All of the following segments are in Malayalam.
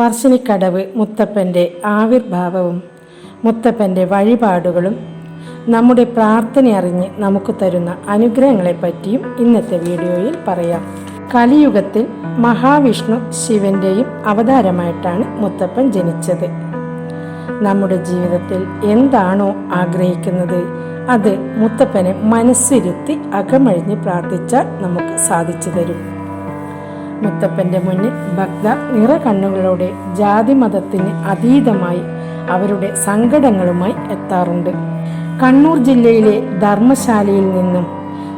പറശ്ശിനിക്കടവ് മുത്തപ്പന്റെ ആവിർഭാവവും മുത്തപ്പന്റെ വഴിപാടുകളും നമ്മുടെ പ്രാർത്ഥന അറിഞ്ഞ് നമുക്ക് തരുന്ന അനുഗ്രഹങ്ങളെപ്പറ്റിയും ഇന്നത്തെ വീഡിയോയിൽ പറയാം. കലിയുഗത്തിൽ മഹാവിഷ്ണു ശിവന്റെയും അവതാരമായിട്ടാണ് മുത്തപ്പൻ ജനിച്ചത്. നമ്മുടെ ജീവിതത്തിൽ എന്താണോ ആഗ്രഹിക്കുന്നത് അത് മുത്തപ്പനെ മനസ്സിരുത്തി അകമഴിഞ്ഞ് പ്രാർത്ഥിച്ചാൽ നമുക്ക് സാധിച്ചു തരും. മുത്തപ്പന്റെ മുന്നിൽ ഭക്ത നിറ കണ്ണുകളോടെ ജാതി മതത്തിന് അതീതമായി അവരുടെ സങ്കടങ്ങളുമായി എത്താറുണ്ട്. കണ്ണൂർ ജില്ലയിലെ ധർമ്മശാലയിൽ നിന്നും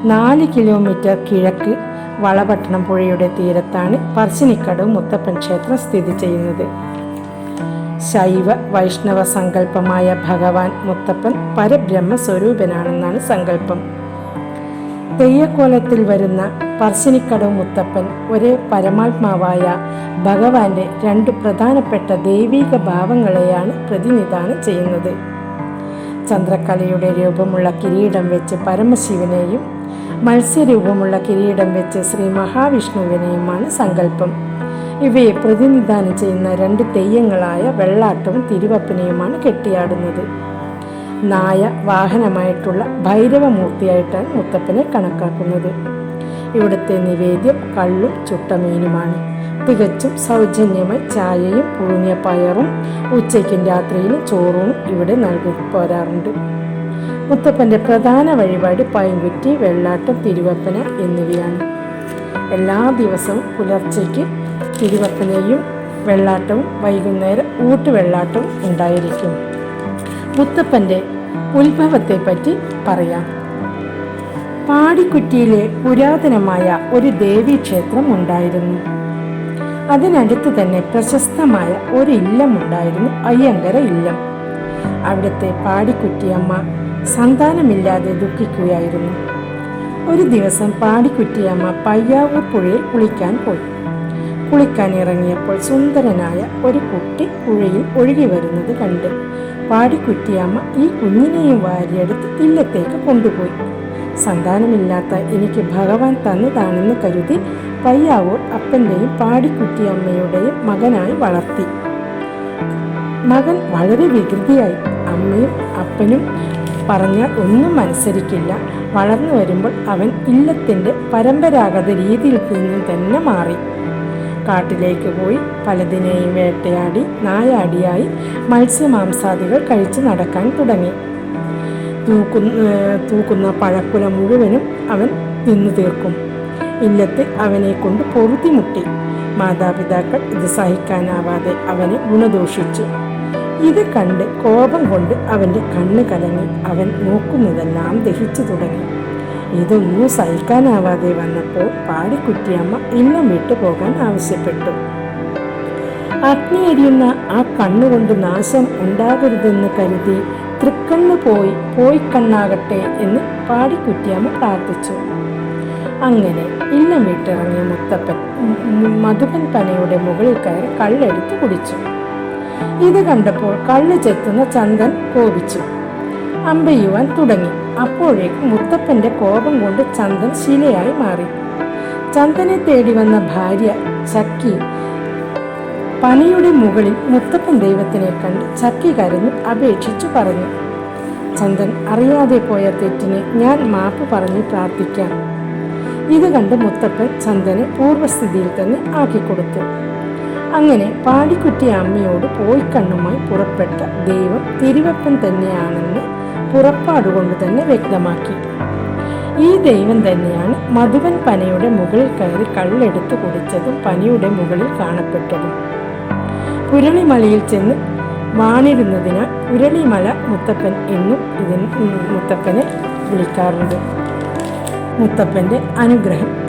നാല് കിലോമീറ്റർ കിഴക്ക് വളപട്ടണം പുഴയുടെ തീരത്താണ് പറശ്ശിനിക്കടവ് മുത്തപ്പൻ ക്ഷേത്രം സ്ഥിതി ചെയ്യുന്നത്. ശൈവ വൈഷ്ണവ സങ്കല്പമായ ഭഗവാൻ മുത്തപ്പൻ പരബ്രഹ്മ സ്വരൂപനാണെന്നാണ് സങ്കല്പം. തെയ്യക്കോലത്തിൽ വരുന്ന പർശിനിക്കടവ് മുത്തപ്പൻ ഒരേ പരമാത്മാവായ ഭഗവാന്റെ രണ്ട് പ്രധാനപ്പെട്ട ദൈവിക ഭാവങ്ങളെയാണ് പ്രതിനിധാനം ചെയ്യുന്നത്. ചന്ദ്രകലയുടെ രൂപമുള്ള കിരീടം വെച്ച് പരമശിവനെയും മത്സ്യരൂപമുള്ള കിരീടം വെച്ച് ശ്രീ മഹാവിഷ്ണുവിനെയുമാണ് സങ്കല്പം. ഇവയെ പ്രതിനിധാനം ചെയ്യുന്ന രണ്ട് തെയ്യങ്ങളായ വെള്ളാട്ടവും തിരുവപ്പനെയുമാണ് കെട്ടിയാടുന്നത്. നായ വാഹനമായിട്ടുള്ള ഭൈരവമൂർത്തിയായിട്ടാണ് മുത്തപ്പനെ കണക്കാക്കുന്നത്. ഇവിടുത്തെ നിവേദ്യം കള്ളും ചുട്ടമീനുമാണ്. തികച്ചും സൗജന്യമായി ചായയും പുഴുങ്ങിയ പയറും ഉച്ചയ്ക്കും രാത്രിയിലും ചോറും ഇവിടെ നൽകി പോരാറുണ്ട്. മുത്തപ്പന്റെ പ്രധാന വഴിപാട് പൈൻകുറ്റി വെള്ളാട്ടം തിരുവപ്പന എന്നിവയാണ്. എല്ലാ ദിവസവും പുലർച്ചയ്ക്ക് തിരുവപ്പനയും വെള്ളാട്ടവും വൈകുന്നേരം ഊട്ടുവെള്ളാട്ടവും ഉണ്ടായിരിക്കും. മുത്തപ്പന്റെ ഉത്ഭവത്തെപ്പറ്റി പറയാം. പാടിക്കുറ്റിയിലെ പുരാതനമായ ഒരു ദേവീക്ഷേത്രം ഉണ്ടായിരുന്നു. അതിനടുത്ത് തന്നെ പ്രശസ്തമായ ഒരു ഇല്ലം ഉണ്ടായിരുന്നു അയ്യങ്കര ഇല്ലം. അവിടുത്തെ പാടിക്കുറ്റിയമ്മ സന്താനമില്ലാതെ ദുഃഖിക്കുകയായിരുന്നു. ഒരു ദിവസം പാടിക്കുറ്റിയമ്മ പയ്യാവൂർ പുഴയിൽ കുളിക്കാൻ പോയി. കുളിക്കാൻ ഇറങ്ങിയപ്പോൾ സുന്ദരനായ ഒരു കുട്ടി പുഴയിൽ ഒഴുകി വരുന്നത് കണ്ട് പാടിക്കുറ്റിയമ്മ ഈ കുഞ്ഞിനെയും വാരിയെടുത്ത് ഇല്ലത്തേക്ക് കൊണ്ടുപോയി. സന്താനമില്ലാത്ത എനിക്ക് ഭഗവാൻ തന്നതാണെന്ന് കരുതി പയ്യാവൂർ അപ്പന്റെയും പാടിക്കുറ്റിയമ്മയുടെയും മകനായി വളർത്തി. മകൻ വളരെ വികൃതിയായി. അമ്മയും അപ്പനും പറഞ്ഞാൽ ഒന്നും അനുസരിക്കില്ല. വളർന്നു വരുമ്പോൾ അവൻ ഇല്ലത്തിന്റെ പരമ്പരാഗത രീതിയിൽ നിന്നും തന്നെ മാറി. കാട്ടിലേക്ക് പോയി പലതിനെയും വേട്ടയാടി നായാടിയായി മത്സ്യമാംസാദികൾ കഴിച്ചു നടക്കാൻ തുടങ്ങി. തൂക്കുന്ന തൂക്കുന്ന പഴക്കുല മുഴുവനും അവൻ തിന്നു തീർക്കും. ഇല്ലത്ത് അവനെ കൊണ്ട് പൊറുതിമുട്ടി മാതാപിതാക്കൾ ഇത് സഹിക്കാനാവാതെ അവനെ ഗുണദോഷിച്ചു. ഇത് കണ്ട് കോപം കൊണ്ട് അവന്റെ കണ്ണ് കലങ്ങി. അവൻ നോക്കുന്നതെല്ലാം ദഹിച്ചു തുടങ്ങി. ഇതൊന്നും സഹിക്കാനാവാതെ വന്നപ്പോൾ പാടിക്കുറ്റിയമ്മ ഇന്നും വിട്ടുപോകാൻ ആവശ്യപ്പെട്ടു. അഗ്നി എരിയുന്ന ആ കണ്ണുകൊണ്ട് നാശം ഉണ്ടാകരുതെന്ന് കരുതി തൃക്കണ്ണു പോയി പോയി കണ്ണാകട്ടെ എന്ന് പാടിക്കുറ്റിയമ്മ പ്രാർത്ഥിച്ചു. അങ്ങനെ ഇല്ലം വിട്ടിറങ്ങിയ മുത്തപ്പൻ മധുപൻ പനയുടെ മുകളിൽ കയറി കള്ളെടുത്ത് കുടിച്ചു. ഇത് കണ്ടപ്പോൾ കള്ള് ചെത്തുന്ന ചന്ദൻ കോപിച്ചു. അമ്പയ്യുവാൻ തുടങ്ങി. അപ്പോഴേക്കും മുത്തപ്പന്റെ കോപം കൊണ്ട് ചന്ദൻ ശിലയായി മാറി. ചന്ദനെ തേടി വന്ന ഭാര്യ ചക്കി പനയുടെ മുകളിൽ മുത്തപ്പൻ ദൈവത്തിനെ കണ്ട് ചക്കി കരഞ്ഞ് അപേക്ഷിച്ചു പറഞ്ഞു ചന്ദൻ അറിയാതെ പോയ തെറ്റിനെ ഞാൻ മാപ്പ് പറഞ്ഞ് പ്രാർത്ഥിക്കാം ഇത് കണ്ട് മുത്തപ്പൻ ചന്ദനെ പൂർവസ്ഥിതിയിൽ തന്നെ ആക്കിക്കൊടുത്തു. അങ്ങനെ പാടിക്കുറ്റിയ അമ്മയോട് പോയിക്കണ്ണുമായി പുറപ്പെട്ട ദൈവം തിരുവപ്പൻ തന്നെയാണെന്ന് പുറപ്പാടുകൊണ്ട് തന്നെ വ്യക്തമാക്കി. ഈ ദൈവം തന്നെയാണ് മധുവൻ പനയുടെ മുകളിൽ കയറി കള്ളെടുത്ത് കുടിച്ചതും പനിയുടെ മുകളിൽ കാണപ്പെട്ടതും. പുരളിമലയിൽ ചെന്ന് വാണിരുന്നതിനാൽ പുരളിമല മുത്തപ്പൻ എന്നും ഇതിന് മുത്തപ്പനെ വിളിക്കാറുണ്ട്. മുത്തപ്പന്റെ അനുഗ്രഹം